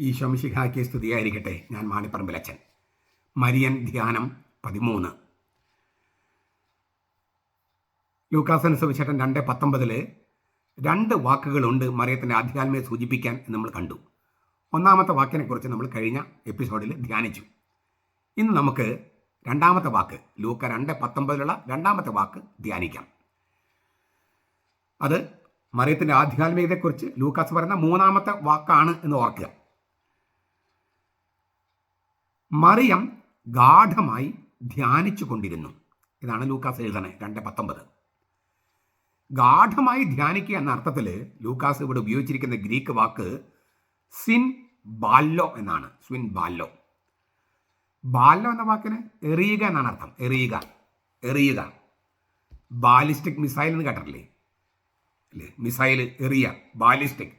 ഈ ശംശിഹാക്കി സ്തുതിയായിരിക്കട്ടെ. ഞാൻ മാണിപ്പറമ്പിലച്ചൻ മരിയൻ ധ്യാനം പതിമൂന്ന്. ലൂക്കാസൻ സുവിശേഷൻ രണ്ട് പത്തൊമ്പതിൽ രണ്ട് വാക്കുകളുണ്ട് മറിയത്തിന്റെ ആധ്യാത്മയെ സൂചിപ്പിക്കാൻ എന്ന് നമ്മൾ കണ്ടു. ഒന്നാമത്തെ വാക്കിനെക്കുറിച്ച് നമ്മൾ കഴിഞ്ഞ എപ്പിസോഡിൽ ധ്യാനിച്ചു. ഇന്ന് നമുക്ക് രണ്ടാമത്തെ വാക്ക് ലൂക്ക രണ്ട് പത്തൊമ്പതിലുള്ള രണ്ടാമത്തെ വാക്ക് ധ്യാനിക്കാം. അത് മറിയത്തിന്റെ ആധ്യാത്മികതയെക്കുറിച്ച് ലൂക്കാസ് പറയുന്ന മൂന്നാമത്തെ വാക്കാണ് എന്ന് ഓർക്കുക. മറിയം ഗാഠമായി ധ്യാനിച്ചു കൊണ്ടിരുന്നു ഇതാണ് ലൂക്കാസ് എഴുതണേ രണ്ട് പത്തൊമ്പത്. ഗാഠമായി ധ്യാനിക്കുക എന്ന അർത്ഥത്തിൽ ലൂക്കാസ് ഇവിടെ ഉപയോഗിച്ചിരിക്കുന്ന ഗ്രീക്ക് വാക്ക് സിൻ ബാല്ലോ എന്നാണ്. സ്വിൻ ബാല്ലോ. ബാല്ലോ എന്ന വാക്കിന് എറിയുക എന്നാണ് അർത്ഥം. എറിയുക എറിയുക. ബാലിസ്റ്റിക് മിസൈൽ എന്ന് കേട്ടിട്ടില്ലേ? അല്ലേ? Missile എറിയ ballistic.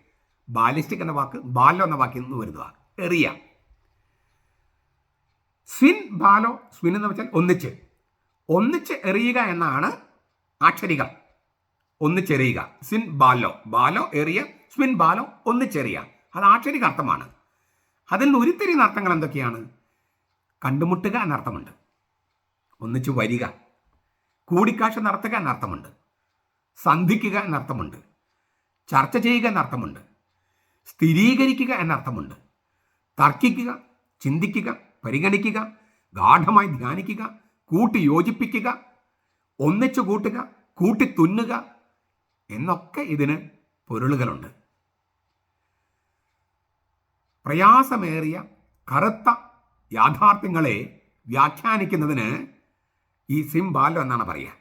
ബാലിസ്റ്റിക് എന്ന വാക്ക് ബാലോ എന്ന വാക്കിൽ നിന്ന് വരുന്നതാണ് എറിയ സ്വിൻ ബാലോ സ്വിൻ എന്ന് വെച്ചാൽ ഒന്നിച്ച്. ഒന്നിച്ച് എറിയുക എന്നാണ് ആക്ഷരികം. ഒന്നിച്ചെറിയുക സ്വിൻ ബാലോ. ബാലോ എറിയ സ്വിൻ ബാലോ ഒന്നിച്ചെറിയ അത് ആക്ഷരിക അർത്ഥമാണ്. അതിൽ നിന്ന് ഉരുത്തിരിയുന്ന അർത്ഥങ്ങൾ എന്തൊക്കെയാണ്? കണ്ടുമുട്ടുക എന്നർത്ഥമുണ്ട്. ഒന്നിച്ചു വരിക. കൂടിക്കാഴ്ച നടത്തുക എന്നർത്ഥമുണ്ട്. സന്ധിക്കുക എന്നർത്ഥമുണ്ട്. ചർച്ച ചെയ്യുക എന്നർത്ഥമുണ്ട്. സ്ഥിരീകരിക്കുക എന്നർത്ഥമുണ്ട്. തർക്കിക്കുക ചിന്തിക്കുക പരിഗണിക്കുക ഗാഠമായി ധ്യാനിക്കുക കൂട്ടി യോജിപ്പിക്കുക ഒന്നിച്ചു കൂട്ടുക കൂട്ടി തുന്നുക എന്നൊക്കെ ഇതിന് പൊരുളുകളുണ്ട്. പ്രയാസമേറിയ കറുത്ത യാഥാർത്ഥ്യങ്ങളെ വ്യാഖ്യാനിക്കുന്നതിന് ഈ സിംബാലോ എന്നാണ് പറയുക.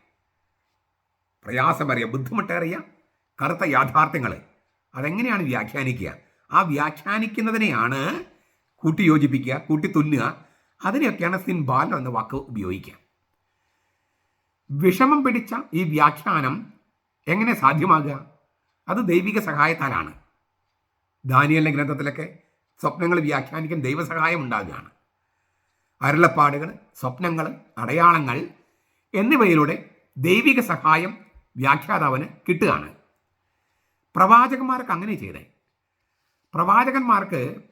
പ്രയാസമേറിയ ബുദ്ധിമുട്ടേറിയ കറുത്ത യാഥാർത്ഥ്യങ്ങൾ അതെങ്ങനെയാണ് വ്യാഖ്യാനിക്കുക? ആ വ്യാഖ്യാനിക്കുന്നതിനെയാണ് കൂട്ടിയോജിപ്പിക്കുക കൂട്ടിത്തുന്നുക അതിനെയൊക്കെയാണ് സിൻബാൽ എന്ന വാക്ക് ഉപയോഗിക്കുക. വിഷമം പിടിച്ച ഈ വ്യാഖ്യാനം എങ്ങനെ സാധ്യമാകുക? അത് ദൈവിക സഹായത്താലാണ്. ദാനിയലിന്റെ ഗ്രന്ഥത്തിലൊക്കെ സ്വപ്നങ്ങൾ വ്യാഖ്യാനിക്കാൻ ദൈവസഹായം ഉണ്ടാകുകയാണ്. അരുളപ്പാടുകൾ സ്വപ്നങ്ങൾ അടയാളങ്ങൾ എന്നിവയിലൂടെ ദൈവിക സഹായം വ്യാഖ്യാതാവിന് കിട്ടുകയാണ്. പ്രവാചകന്മാർക്ക് അങ്ങനെ ചെയ്തേ. പ്രവാചകന്മാർക്ക്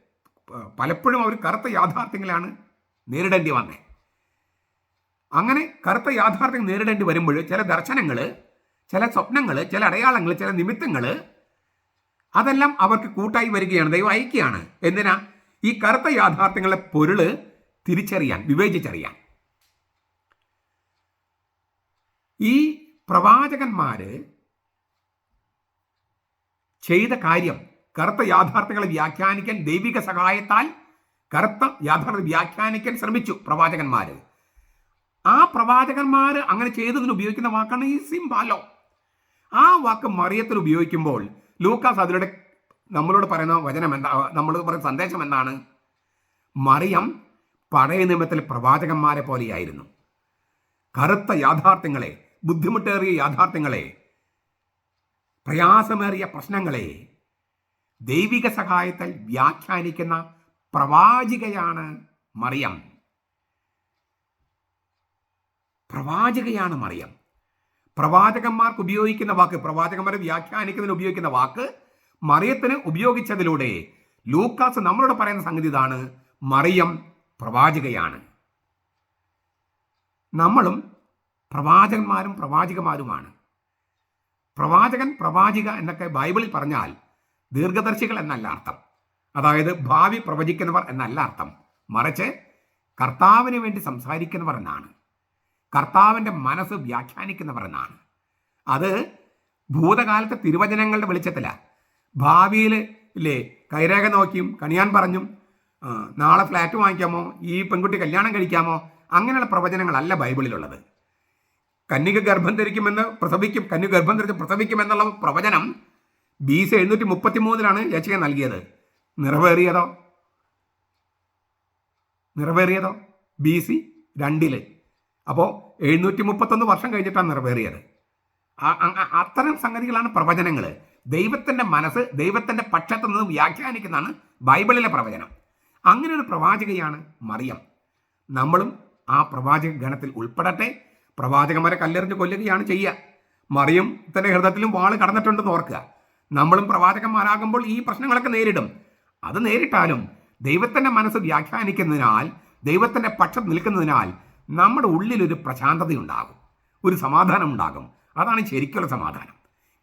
പലപ്പോഴും അവർ കറുത്ത യാഥാർത്ഥ്യങ്ങളാണ് നേരിടേണ്ടി വന്നത് അങ്ങനെ കറുത്ത യാഥാർത്ഥ്യം നേരിടേണ്ടി വരുമ്പോൾ ചില ദർശനങ്ങൾ ചില സ്വപ്നങ്ങൾ ചില അടയാളങ്ങൾ ചില നിമിത്തങ്ങൾ അതെല്ലാം അവർക്ക് കൂട്ടായി വരികയാണ് ദൈവം അയക്കുകയാണ്. എന്തിനാ? ഈ കറുത്ത യാഥാർത്ഥ്യങ്ങളെ പൊരുൾ തിരിച്ചറിയാൻ വിവേചിച്ചറിയാൻ. ഈ പ്രവാചകന്മാര് ചെയ്ത കാര്യം കറുത്ത യാഥാർത്ഥ്യങ്ങളെ വ്യാഖ്യാനിക്കാൻ ദൈവിക സഹായത്താൽ കറുത്ത യാഥാർത്ഥ്യം വ്യാഖ്യാനിക്കാൻ ശ്രമിച്ചു പ്രവാചകന്മാര്. ആ പ്രവാചകന്മാർ അങ്ങനെ ചെയ്തതിന് ഉപയോഗിക്കുന്ന വാക്കാണ് ഈ സിംബാലോ. ആ വാക്ക് മറിയത്തിൽ ഉപയോഗിക്കുമ്പോൾ ലൂക്കാസ് അതിലൂടെ നമ്മളോട് പറയുന്ന വചനം എന്താ നമ്മൾ പറയുന്ന സന്ദേശം എന്താണ്? മറിയം പഴയ നിയമത്തിൽ പ്രവാചകന്മാരെ പോലെയായിരുന്നു. കറുത്ത യാഥാർത്ഥ്യങ്ങളെ ബുദ്ധിമുട്ടേറിയ യാഥാർത്ഥ്യങ്ങളെ പ്രയാസമേറിയ പ്രശ്നങ്ങളെ ദൈവിക സഹായത്താൽ വ്യാഖ്യാനിക്കുന്ന പ്രവാചികയാണ് മറിയം. പ്രവാചകയാണ് മറിയം. പ്രവാചകന്മാർക്ക് ഉപയോഗിക്കുന്ന വാക്ക് പ്രവാചകന്മാരെ വ്യാഖ്യാനിക്കുന്നതിന് ഉപയോഗിക്കുന്ന വാക്ക് മറിയത്തിന് ഉപയോഗിച്ചതിലൂടെ ലൂക്കാസ് നമ്മളോട് പറയുന്ന സംഗതി ഇതാണ് മറിയം പ്രവാചകയാണ്. നമ്മളും പ്രവാചകന്മാരും പ്രവാചകന്മാരുമാണ്. പ്രവാചകൻ പ്രവാചിക എന്നൊക്കെ ബൈബിളിൽ പറഞ്ഞാൽ ദീർഘദർശികൾ എന്നല്ല അർത്ഥം. അതായത് ഭാവി പ്രവചിക്കുന്നവർ എന്നല്ല അർത്ഥം. മറിച്ച് കർത്താവിന് വേണ്ടി സംസാരിക്കുന്നവർ എന്നാണ്. കർത്താവിന്റെ മനസ്സ് വ്യാഖ്യാനിക്കുന്നവർ എന്നാണ്. അത് ഭൂതകാലത്തെ തിരുവചനങ്ങളുടെ വെളിച്ചത്തിലാണ് ഭാവിയിൽ ഇല്ലേ കൈരേഖ നോക്കിയും കണിയാൻ പറഞ്ഞും നാളെ ഫ്ലാറ്റ് വാങ്ങിക്കാമോ ഈ പെൺകുട്ടി കല്യാണം കഴിക്കാമോ അങ്ങനെയുള്ള പ്രവചനങ്ങളല്ല ബൈബിളിലുള്ളത്. കന്യക ഗർഭം ധരിക്കുമെന്ന് പ്രസവിക്കും കന്യക ഗർഭം ധരിച്ച് പ്രസവിക്കുമെന്നുള്ള പ്രവചനം ബി സി എഴുന്നൂറ്റി മുപ്പത്തി മൂന്നിലാണ് യച്ചിക നൽകിയത്. നിറവേറിയതോ? നിറവേറിയതോ? ബി സി രണ്ടിൽ. അപ്പോൾ എഴുന്നൂറ്റി മുപ്പത്തൊന്ന് വർഷം കഴിഞ്ഞിട്ടാണ് നിറവേറിയത്. അത്തരം സംഗതികളാണ് പ്രവചനങ്ങൾ ദൈവത്തിന്റെ മനസ്സ് ദൈവത്തിന്റെ പക്ഷത്തു നിന്ന് വ്യാഖ്യാനിക്കുന്നതാണ് ബൈബിളിലെ പ്രവചനം. അങ്ങനെ ഒരു പ്രവാചകയാണ് മറിയം. നമ്മളും ആ പ്രവാചക ഗണത്തിൽ ഉൾപ്പെടട്ടെ പ്രവാചകന്മാരെ കല്ലെറിഞ്ഞ് കൊല്ലുകയാണ് ചെയ്യുക. മറിയം തന്റെ ഹൃദയത്തിലും വാൾ കടന്നിട്ടുണ്ടെന്ന് ഓർക്കുക. നമ്മളും പ്രവാചകന്മാരാകുമ്പോൾ ഈ പ്രശ്നങ്ങളൊക്കെ നേരിടും. അത് നേരിട്ടാലും ദൈവത്തിന്റെ മനസ്സ് വ്യാഖ്യാനിക്കുന്നതിനാൽ ദൈവത്തിന്റെ പക്ഷം നിൽക്കുന്നതിനാൽ നമ്മുടെ ഉള്ളിലൊരു പ്രശാന്തതയുണ്ടാകും. ഒരു സമാധാനം ഉണ്ടാകും അതാണ് ശരിക്കുള്ള സമാധാനം.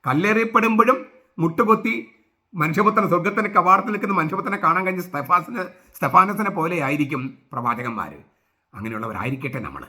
കല്ലേറിയപ്പെടുമ്പോഴും മുട്ടുകൊത്തി മനുഷ്യപുത്രൻ സ്വർഗത്തിന് കവാടത്തിൽ നിൽക്കുന്ന മനുഷ്യപുത്രനെ കാണാൻ കഴിഞ്ഞ സ്തെഫാസിന് സ്തെഫാനസിനെ പോലെയായിരിക്കും പ്രവാചകന്മാർ അങ്ങനെയുള്ളവരായിരിക്കട്ടെ നമ്മൾ